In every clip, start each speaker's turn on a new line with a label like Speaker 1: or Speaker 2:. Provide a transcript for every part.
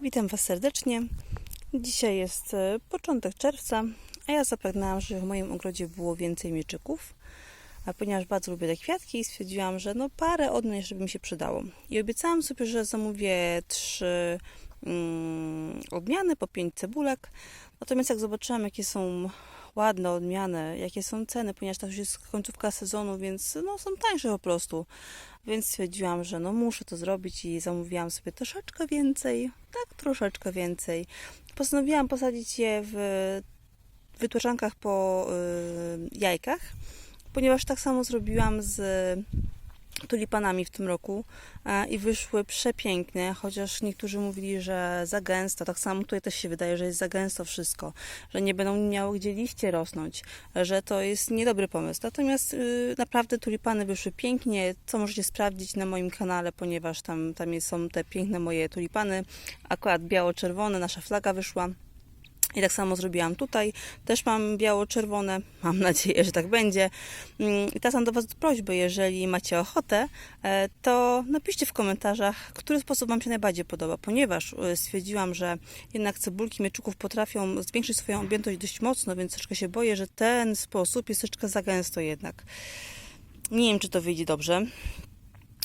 Speaker 1: Witam Was serdecznie. Dzisiaj jest e, początek czerwca, a ja zapragnęłam, żeby w moim ogrodzie było więcej mieczyków. A ponieważ bardzo lubię te kwiatki, stwierdziłam, że no parę odmian jeszcze mi się przydało. I obiecałam sobie, że zamówię trzy mm, odmiany po pięć cebulek. Natomiast jak zobaczyłam, jakie są ładne odmiany, jakie są ceny, ponieważ to już jest końcówka sezonu, więc no, są tańsze po prostu. Więc stwierdziłam, że no muszę to zrobić i zamówiłam sobie troszeczkę więcej, tak troszeczkę więcej. Postanowiłam posadzić je w wytłaczankach po y, jajkach, ponieważ tak samo zrobiłam z tulipanami w tym roku e, i wyszły przepiękne, chociaż niektórzy mówili, że za gęsto. Tak samo tutaj też się wydaje, że jest za gęsto wszystko, że nie będą miały gdzie liście rosnąć, że to jest niedobry pomysł. Natomiast y, naprawdę tulipany wyszły pięknie, co możecie sprawdzić na moim kanale, ponieważ tam, tam są te piękne moje tulipany, akurat biało-czerwone, nasza flaga wyszła. I tak samo zrobiłam tutaj. Też mam biało-czerwone. Mam nadzieję, że tak będzie. Mm, I teraz mam do Was prośbę, jeżeli macie ochotę, e, to napiszcie w komentarzach, który sposób Wam się najbardziej podoba, ponieważ e, stwierdziłam, że jednak cebulki mieczuków potrafią zwiększyć swoją objętość dość mocno, więc troszkę się boję, że ten sposób jest troszeczkę za gęsto jednak. Nie wiem, czy to wyjdzie dobrze.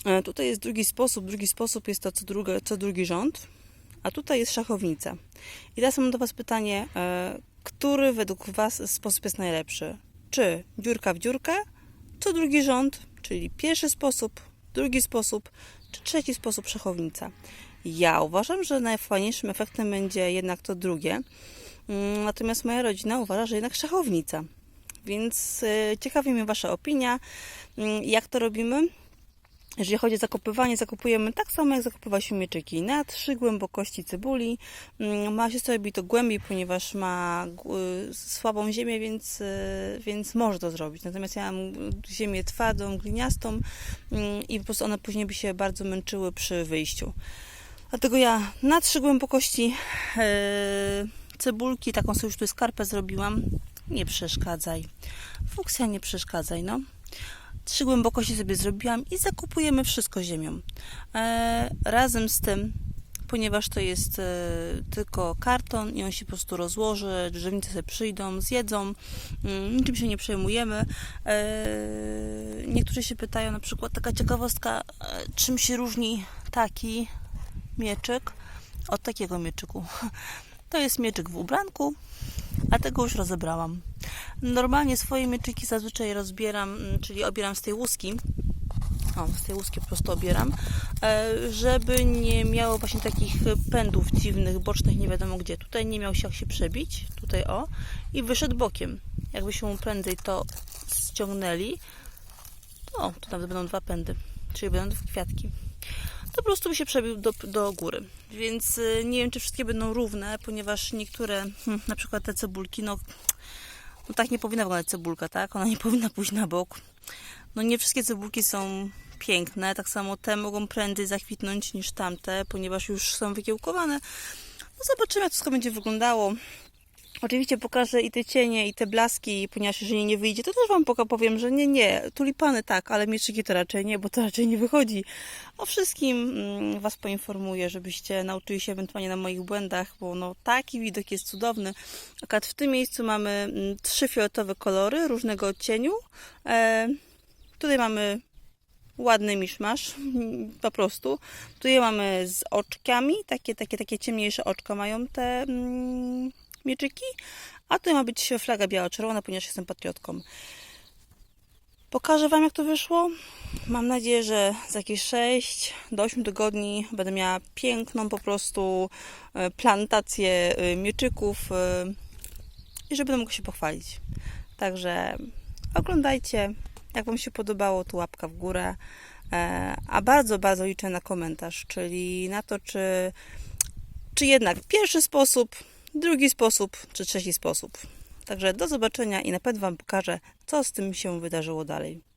Speaker 1: E, Tutaj jest drugi sposób. Drugi sposób jest to co, druga, co drugi rząd, a tutaj jest szachownica. I teraz mam do Was pytanie, e, który według Was sposób jest najlepszy? Czy dziurka w dziurkę, co drugi rząd, czyli pierwszy sposób, drugi sposób, czy trzeci sposób szachownica? Ja uważam, że najfajniejszym efektem będzie jednak to drugie, Mm, natomiast moja rodzina uważa, że jednak szachownica. Więc e, ciekawi mnie Wasza opinia, Mm, jak to robimy. Jeżeli chodzi o zakopywanie, zakopujemy tak samo jak zakopywa się mieczyki na trzy głębokości cebuli. Mm, Ma się robi to głębiej, ponieważ ma g- słabą ziemię, więc, y, więc może to zrobić. Natomiast ja mam ziemię twardą, gliniastą mm, i po prostu one później by się bardzo męczyły przy wyjściu. Dlatego ja na trzy głębokości e, cebulki, taką sobie już tu skarpę zrobiłam. Nie przeszkadzaj. Fuksja, nie przeszkadzaj, no. Trzy głębokości sobie zrobiłam i zakupujemy wszystko ziemią. E, razem z tym, ponieważ to jest e, tylko karton i on się po prostu rozłoży, drzewnice sobie przyjdą, zjedzą, mm, niczym się nie przejmujemy. E, niektórzy się pytają, na przykład taka ciekawostka, e, czym się różni taki mieczyk od takiego mieczyku. To jest mieczyk w ubranku, a tego już rozebrałam. Normalnie swoje mieczyki zazwyczaj rozbieram, mm, czyli obieram z tej łuski. O, z tej łuski po prostu obieram, e, żeby nie miało właśnie takich pędów dziwnych, bocznych, nie wiadomo gdzie. Tutaj nie miał się jak się przebić, tutaj o, i wyszedł bokiem. Jakby się prędzej to ściągnęli, o, tu nawet będą dwa pędy, czyli będą kwiatki to po prostu by się przebił do, do góry. Więc y, nie wiem, czy wszystkie będą równe, ponieważ niektóre, hmm, na przykład te cebulki, no, no tak nie powinna wyglądać cebulka, tak? Ona nie powinna pójść na bok. No nie wszystkie cebulki są piękne, tak samo te mogą prędzej zakwitnąć niż tamte, ponieważ już są wykiełkowane. No zobaczymy, jak to wszystko będzie wyglądało. Oczywiście pokażę i te cienie, i te blaski, ponieważ jeżeli nie wyjdzie, to też Wam powiem, że nie, nie, tulipany tak, ale mieczyki to raczej nie, bo to raczej nie wychodzi. O wszystkim mm, Was poinformuję, żebyście nauczyli się ewentualnie na moich błędach, bo no, taki widok jest cudowny. Akurat w tym miejscu mamy mm, trzy fioletowe kolory różnego odcieniu. E, tutaj mamy ładny miszmasz, mm, po prostu. Tutaj mamy z oczkami, takie, takie, takie ciemniejsze oczka mają te mm, mieczyki, a tutaj ma być flaga biało-czerwona, ponieważ jestem patriotką. Pokażę Wam, jak to wyszło. Mam nadzieję, że za jakieś 6 do 8 tygodni będę miała piękną po prostu e, plantację e, mieczyków e, i że będę mogła się pochwalić. Także oglądajcie. Jak Wam się podobało, to łapka w górę. A bardzo, bardzo liczę na komentarz, czyli na to, czy, czy jednak pierwszy sposób, drugi sposób, czy trzeci sposób. Także do zobaczenia i na pewno Wam pokażę, co z tym się wydarzyło dalej.